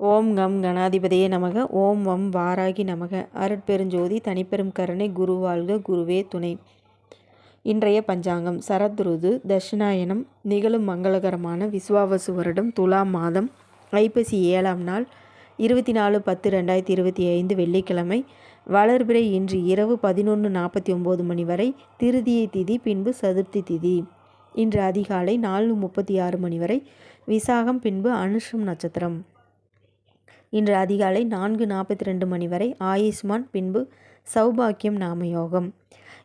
ஓம் come கணாதிபதியே நமக. ஓம் வம் வாராகி நமக. அருட்பெருஞ்சோதி தனிப்பெரும் கருணை குரு வாழ்க குருவே துணை. இன்றைய பஞ்சாங்கம் சரத்ருது தட்சிணாயனம் நிகழும் மங்களகரமான விஸ்வாவசு வருடம் துலாம் மாதம் ஐப்பசி ஏழாம் நாள் இருபத்தி நாலு பத்து ரெண்டாயிரத்தி இருபத்தி ஐந்து வெள்ளிக்கிழமை வளர்பிறை இன்று இரவு பதினொன்று நாற்பத்தி ஒம்பது மணி வரை திருதியை திதி பின்பு சதுர்த்தி திதி. இன்று அதிகாலை நாலு முப்பத்தி ஆறு மணி வரை விசாகம் பின்பு அனுஷம் நட்சத்திரம். இன்று அதிகாலை நான்கு நாற்பத்தி ரெண்டு மணி வரை ஆயுஷ்மான் பின்பு சௌபாக்கியம் நாமயோகம்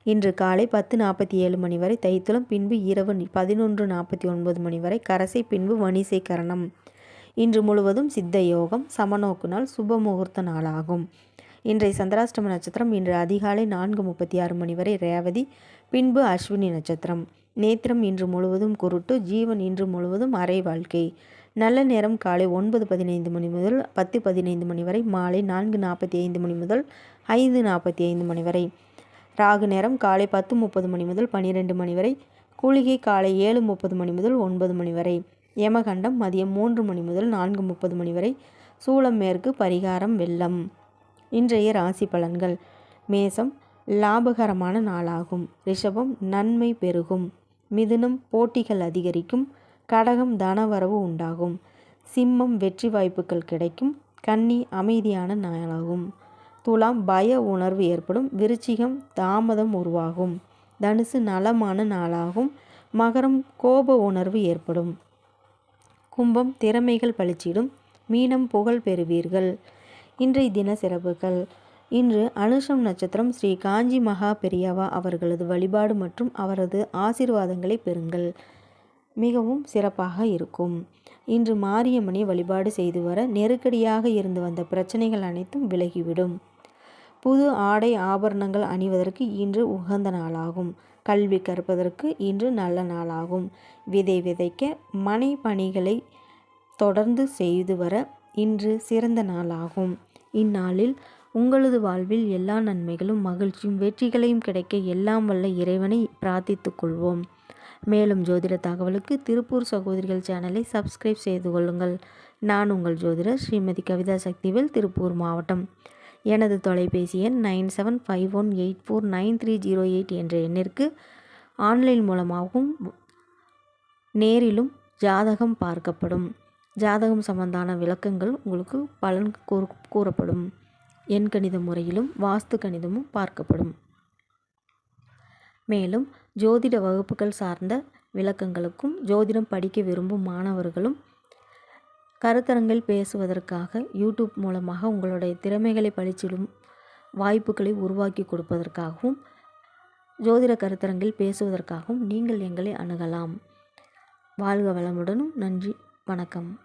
இன்று காலை பத்து நாற்பத்தி ஏழு மணி வரை தைத்துளம் பின்பு இரவு பதினொன்று நாற்பத்தி ஒன்பது மணி வரை கரசை பின்பு வணிசை கரணம் இன்று முழுவதும் சித்த யோகம் சமநோக்கு நாள் சுப முகூர்த்த நாளாகும். இன்றைய சந்திராஷ்டம நட்சத்திரம் இன்று அதிகாலை நான்கு முப்பத்தி ஆறு மணி வரை ரேவதி பின்பு அஸ்வினி நட்சத்திரம். நேத்திரம் இன்று முழுவதும் குருட்டு ஜீவன் இன்று முழுவதும் அரை வாழ்க்கை. நல்ல நேரம் காலை ஒன்பது பதினைந்து மணி முதல் பத்து பதினைந்து மணி வரை மாலை நான்கு நாற்பத்தி ஐந்து மணி முதல் ஐந்து நாற்பத்தி ஐந்து மணி வரை. ராகு நேரம் காலை பத்து முப்பது மணி முதல் பன்னிரெண்டு மணி வரை கூலிகை காலை ஏழு முப்பது மணி முதல் ஒன்பது மணி வரை. யமகண்டம் மதியம் மூன்று மணி முதல் நான்கு முப்பது மணி வரை. சூளம் மேற்கு பரிகாரம் வெள்ளம். இன்றைய ராசி பலன்கள். மேசம் லாபகரமான நாளாகும். ரிஷபம் நன்மை பெருகும். மிதுனம் போட்டிகள் அதிகரிக்கும். கடகம் தனவரவு உண்டாகும். சிம்மம் வெற்றி வாய்ப்புகள் கிடைக்கும். கன்னி அமைதியான நாளாகும் துலாம் பய உணர்வு ஏற்படும். விருச்சிகம் தாமதம் உருவாகும். தனுசு நலமான நாளாகும். மகரம் கோப உணர்வு ஏற்படும். கும்பம் திறமைகள் பளிச்சிடும். மீனம் புகழ் பெறுவீர்கள். இன்றைய தின சிறப்புகள். இன்று அனுஷம் நட்சத்திரம் ஸ்ரீ காஞ்சி மகா பெரியவா அவர்களது வழிபாடு மற்றும் அவரது ஆசிர்வாதங்களை பெறுங்கள். மிகவும் சிறப்பாக இருக்கும். இன்று மாரியம்மனை வழிபாடு செய்து வர நெருக்கடியாக இருந்து வந்த பிரச்சனைகள் அனைத்தும் விலகிவிடும். புது ஆடை ஆபரணங்கள் அணிவதற்கு இன்று உகந்த நாளாகும். கல்வி கற்பதற்கு இன்று நல்ல நாளாகும். விதை விதைக்க மனை பணிகளை தொடர்ந்து செய்து வர இன்று சிறந்த நாளாகும். இந்நாளில் உங்களது வாழ்வில் எல்லா நன்மைகளும் மகிழ்ச்சியும் வெற்றிகளையும் கிடைக்க எல்லாம் வல்ல இறைவனை பிரார்த்தித்துக் கொள்வோம். மேலும் ஜோதிட தகவலுக்கு திருப்பூர் சகோதரிகள் சேனலை சப்ஸ்கிரைப் செய்து கொள்ளுங்கள். நான் உங்கள் ஜோதிடர் ஸ்ரீமதி கவிதா சக்திவேல் திருப்பூர் மாவட்டம். எனது தொலைபேசி எண் nine seven five one eight four nine three zero eight என்ற எண்ணிற்கு ஆன்லைன் மூலமாகவும் நேரிலும் ஜாதகம் பார்க்கப்படும். ஜாதகம் சம்பந்தான விளக்கங்கள் உங்களுக்கு பலன் கூறப்படும். எண் கணித முறையிலும் வாஸ்து கணிதமும் பார்க்கப்படும். மேலும் ஜோதிட வகுப்புகள் சார்ந்த விளக்கங்களுக்கும் ஜோதிடம் படிக்க விரும்பும் மாணவர்களும் கருத்தரங்கில் பேசுவதற்காக யூடியூப் மூலமாக உங்களுடைய திறமைகளை பழிச்சிடும் வாய்ப்புகளை உருவாக்கி கொடுப்பதற்காகவும் ஜோதிட கருத்தரங்கில் பேசுவதற்காகவும் நீங்கள் எங்களை அணுகலாம். வாழ்க வளமுடனும். நன்றி. வணக்கம்.